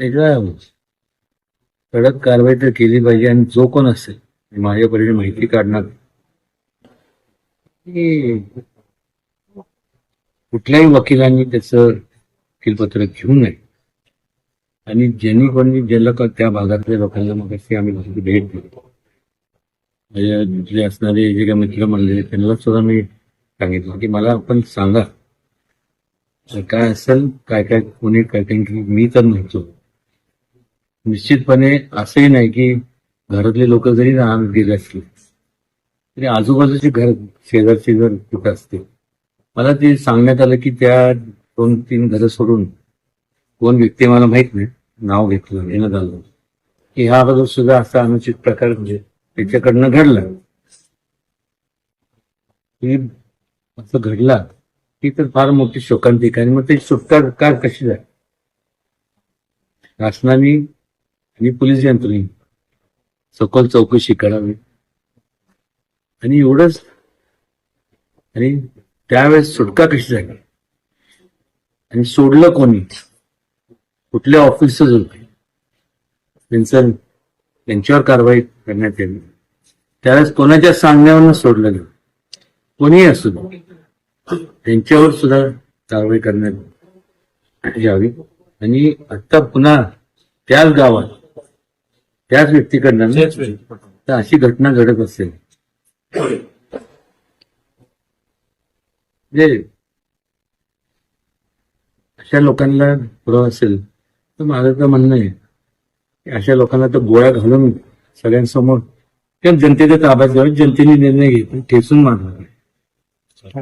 त्याच्या कडक कारवाई तर केली पाहिजे आणि जो कोण असेल माझ्यापर्यंत माहिती काढणार. कुठल्याही वकिलांनी त्याचं वकीलपत्र घेऊ नये. आणि ज्यांनी कोणी ज्याला त्या भागातल्या लोकांना मग अशी आम्ही भेट दिली. म्हणजे माझ्या तिथले असणारे जे काही मित्र म्हणले त्यांना सुद्धा मी सांगितलं की मला आपण सांगा. तर काय असेल काय काय कोणी काय काय मी तर म्हणतो. निश्चितपणे असंही नाही की घरातले लोक जरी राहून गेले असले तरी आजूबाजूची घर शेजारची जर कुठं असते मला ते सांगण्यात आलं की त्या दोन तीन घरं सोडून कोण व्यक्ती मला माहीत नाही. नाव घेतलं घेण्यात आलं की ह्या अगोदर सुद्धा असा अनुचित प्रकार म्हणजे त्याच्याकडनं घडला. असं घडला ती तर फार मोठी शोकांतिका आणि मग ते सुटका कार कशी झाली? शासनाने आणि पोलीस यंत्रणे सखोल चौकशी करावी आणि एवढंच. आणि त्यावेळेस सुटका कशी झाली? आणि सोडलं कोणी? कुठल्या ऑफिसच होते त्यांचं त्यांच्यावर कारवाई करण्यात यावी त्यावेळेस कोणाच्या सांगण्यावरनं सोडलं गेलं? कोणीही असू दे. त्यांच्यावर सुद्धा कारवाई करण्यात यावी. आणि आता पुन्हा त्याच गावात त्याच व्यक्तीकडनं तर अशी घटना घडत असेल म्हणजे अशा लोकांना पुरावा असेल तर माझं तर म्हणणं आहे की अशा लोकांना तर गोळ्या घालून सगळ्यांसमोर त्या जनतेच्या ताब्यात घ्यावे जनतेने निर्णय घेतला ठेचून मारणार